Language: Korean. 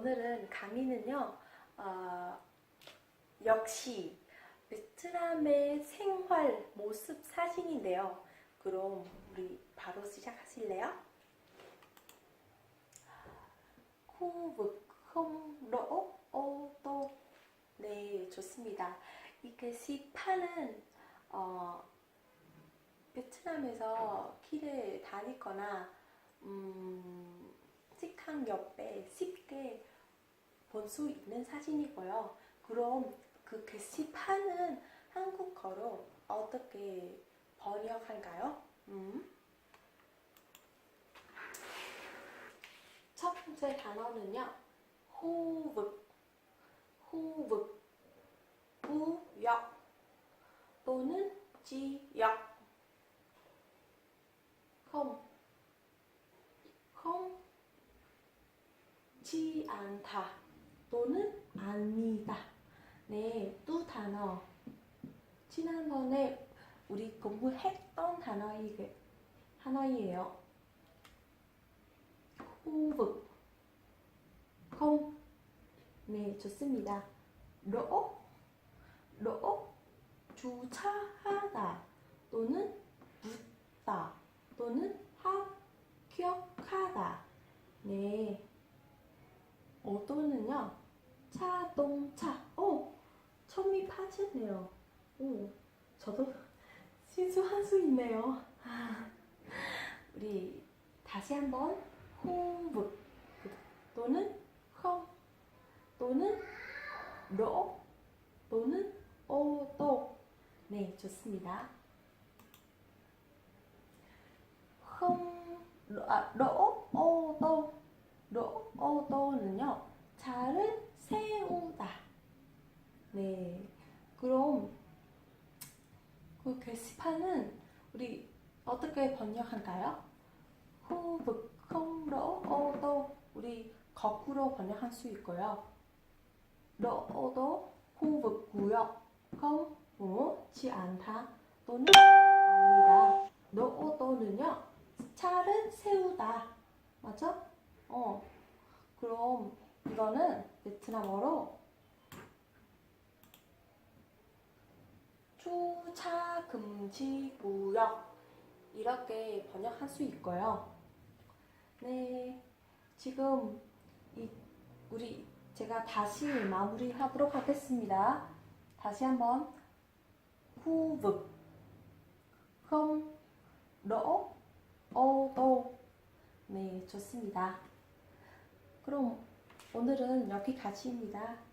오늘은 강의는요, 어, 역시 베트남의 생활 모습 사진인데요. 그럼 우리 바로 시작하실래요? tô. 네, 좋습니다. 이게 시파는 어, 베트남에서 길을 다니거나 음, 식당 옆에 쉽게 볼 수 있는 사진이고요. 그럼 그 게시판은 한국어로 어떻게 번역할까요? 음. 첫 번째 단어는요. 호vực, 호vực, 구역 또는 지역. không, không, 지 않다 또는 아니다. 네, 두 단어. 지난번에 우리 공부했던 단어이 하나이에요. 호vực, không. 네, 좋습니다. đỗ, đỗ, 주차하다 또는 묻다 또는 합격하다. 네. 어도는요, 자동차. 오, 처음이 파지네요. 오, 저도 실수할 수 있네요. 아, 우리 다시 한번 호흡 또는 không 또는 로 또는 오또. 네, 좋습니다. không 아, 또는요 차를 세우다 네 그럼 그 게시판은 우리 어떻게 번역할까요? tô 우리 거꾸로 번역할 수 있고요 đỗ ô tô khu vực 구역 không 옳지 않다 또는 아니다 또는요 차를 세우다. 맞아? 어. 그럼 이거는 베트남어로 주차 금지 구역 이렇게 번역할 수 있고요. 네. 지금 이 우리 제가 다시 마무리하도록 하겠습니다. 다시 한번 khu vực ô tô. 네, 좋습니다. 그럼 오늘은 여기까지입니다.